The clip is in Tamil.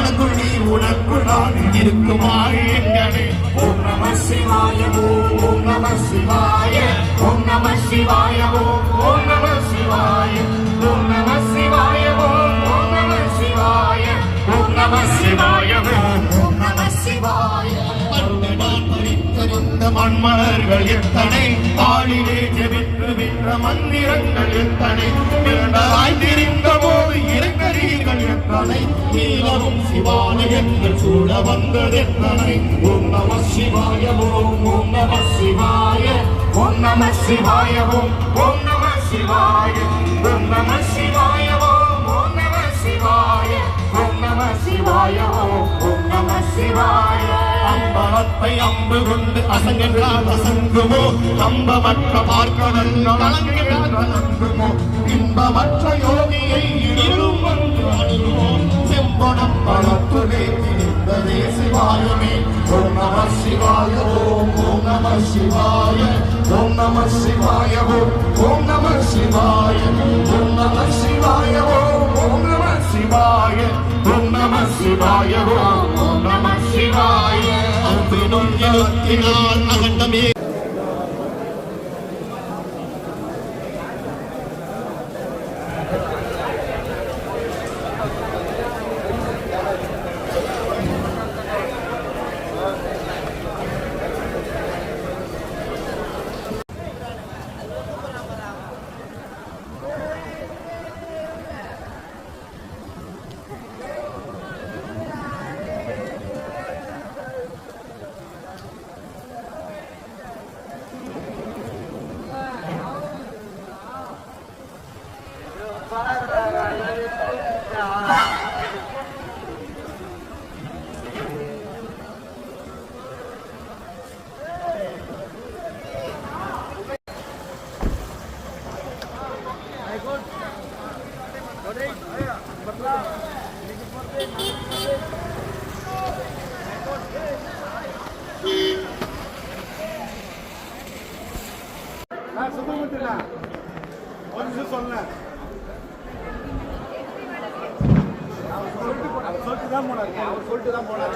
உனக்கு நான் இருக்குமாறு எங்கனே ஓம் நம சிவாய ஓம் நம சிவாய ஓம் நம சிவாய ஓம் நம சிவாய ஓம் நம சிவாய ஓம் நம சிவாய ஓம் நம சிவாய ஓம் நம சிவாய. நான் மண்மலர்கள் எத்தனை? பாலிலே ஜெபித்து விற்ற மந்திரங்கள் எத்தனை? இரண்டாய் திரிந்த போது இறங்கரீர்கள் எத்தனை நீலவும் சிவாலயங்கள் சூழ வந்தது எத்தனை ஓம் நம சிவாய ஓம் ஓம் நம சிவாய ஓம் நம சிவாய ஓம் ஓம் நம சிவாய. ஓம் நம சிவாய ஓம் ஓம் நம சிவாய. ஓம் நம சிவாய ஓம் ஓம் நம சிவாய. அம்பலத்தை அம்பு கொண்டு அசங்கென்றால் அசங்குமோ? அம்பமற்ற பார்க்கடல் கலங்கிறால் கலங்குமோ இன்பமற்ற யோகியை இருளும் வந்து அணுகுமோ? செம்பனம் பலத்துவே இருந்ததே சிவாயமே. ஓம் நம சிவாய ஓம் ஓம் நம சிவாய ஓம் நம சிவாய ஓம் ஓம் நம சிவாய ஓம் நம சிவாய ஓம் ஓம் நம சிவாய ஓம் நம சிவாய ஓம் ஓம் நம சிவாய. അകണ്ടമേ எழுத்தினால் அகண்டமே நான் சுத்தமுத்துண்ணா ஒரு நிமிஷம் சொன்னேன் சொல்லிட்டு தான் போனார். அவர் சொல்லிட்டு தான் போனார்.